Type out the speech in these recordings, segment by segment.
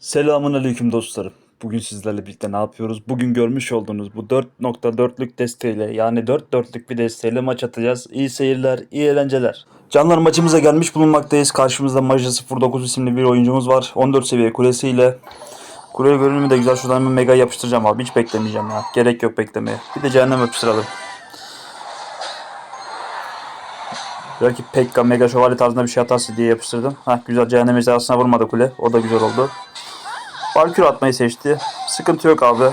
Selamun aleyküm dostlarım. Bugün sizlerle birlikte ne yapıyoruz? Bugün görmüş olduğunuz bu 4.4'lük desteğiyle yani 4 dörtlük bir desteğiyle maç atacağız. İyi seyirler, iyi eğlenceler. Canlar maçımıza gelmiş bulunmaktayız. Karşımızda Maja 09 isimli bir oyuncumuz var. 14 seviye kulesiyle. Kule görünümü de güzel. Şuradan bir mega yapıştıracağım abi. Hiç beklemeyeceğim ya. Gerek yok beklemeye. Bir de cehennem yapıştıralım. Belki Pekka Mega Şövalye tarzında bir şey atarsın diye yapıştırdım. Hah güzel cehennem ejderhasına vurmadı kule. O da güzel oldu. Valkür atmayı seçti. Sıkıntı yok abi.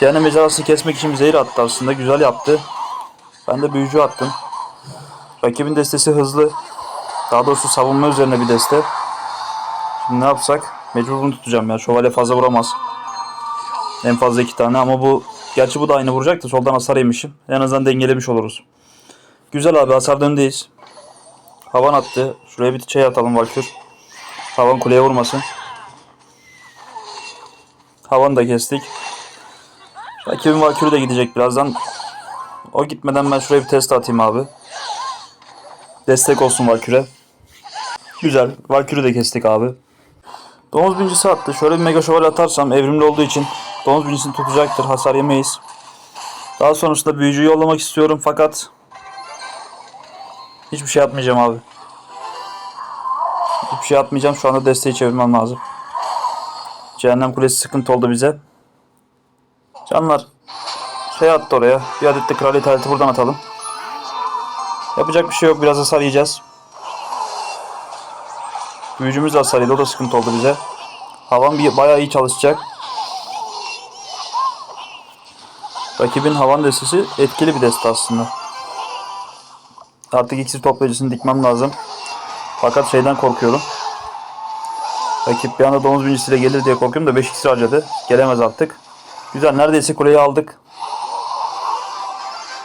Cehennem ejderhasını kesmek için zehir attı aslında. Güzel yaptı. Ben de büyücü attım. Rakibin destesi hızlı. Daha doğrusu savunma üzerine bir deste. Şimdi ne yapsak? Mecbur bunu tutacağım ya. Şövalye fazla vuramaz. En fazla iki tane ama bu... Gerçi bu da aynı vuracaktı. Soldan hasar yemişim. En azından dengelemiş oluruz. Güzel abi hasar öndeyiz. Havan attı. Şuraya bir şey atalım Valkür. Havan kuleye vurmasın. Havanı da kestik. Rakibin Valkürü de gidecek birazdan. O gitmeden ben şuraya bir test atayım abi. Destek olsun Valkür'e. Güzel. Valkür'ü de kestik abi. Domuz bincisi attı. Şöyle bir mega şövalye atarsam evrimli olduğu için domuz bincisini tutacaktır. Hasar yemeyiz. Daha sonrasında büyücü yollamak istiyorum fakat hiçbir şey atmayacağım abi. Hiçbir şey atmayacağım. Şu anda desteği çevirmem lazım. Cehennem Kulesi sıkıntı oldu bize. Canlar şey attı oraya. Bir adet de kraliyet aleti buradan atalım. Yapacak bir şey yok. Biraz hasar yiyeceğiz. Büyücümüz de hasar yedi. O da sıkıntı oldu bize. Havan bir, bayağı iyi çalışacak. Rakibin havan destesi etkili bir deste aslında. Artık iksir toplayıcısını dikmem lazım. Fakat şeyden korkuyorum. Rakip bir anda domuz bincisiyle gelir diye korkuyorum da 5 iksir harcadı. Gelemez artık. Güzel neredeyse kuleyi aldık.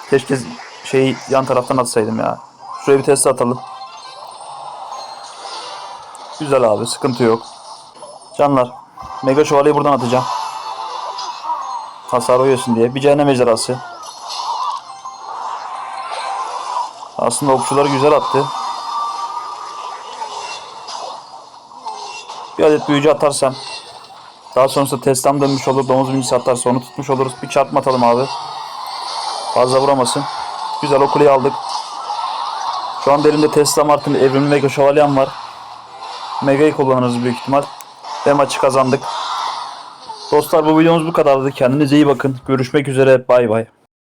Keşke şeyi yan taraftan atsaydım ya. Şuraya bir test atalım. Güzel abi sıkıntı yok. Canlar. Mega şövalyeyi buradan atacağım. Hasar oyuyorsun diye. Bir cehennem ejderhası. Aslında okçuları güzel attı. Bir adet büyücü atarsam daha sonrasında testam dönmüş olur. Domuz bincisi atarsa onu tutmuş oluruz. Bir çarpma atalım abi. Fazla vuramasın. Güzel o aldık. Şu anda elimde testam artı evrimli mega şövalyem var. Mega'yı kullanırız büyük ihtimal. Ve maçı kazandık. Dostlar bu videomuz bu kadardı. Kendinize iyi bakın. Görüşmek üzere. Bay bay.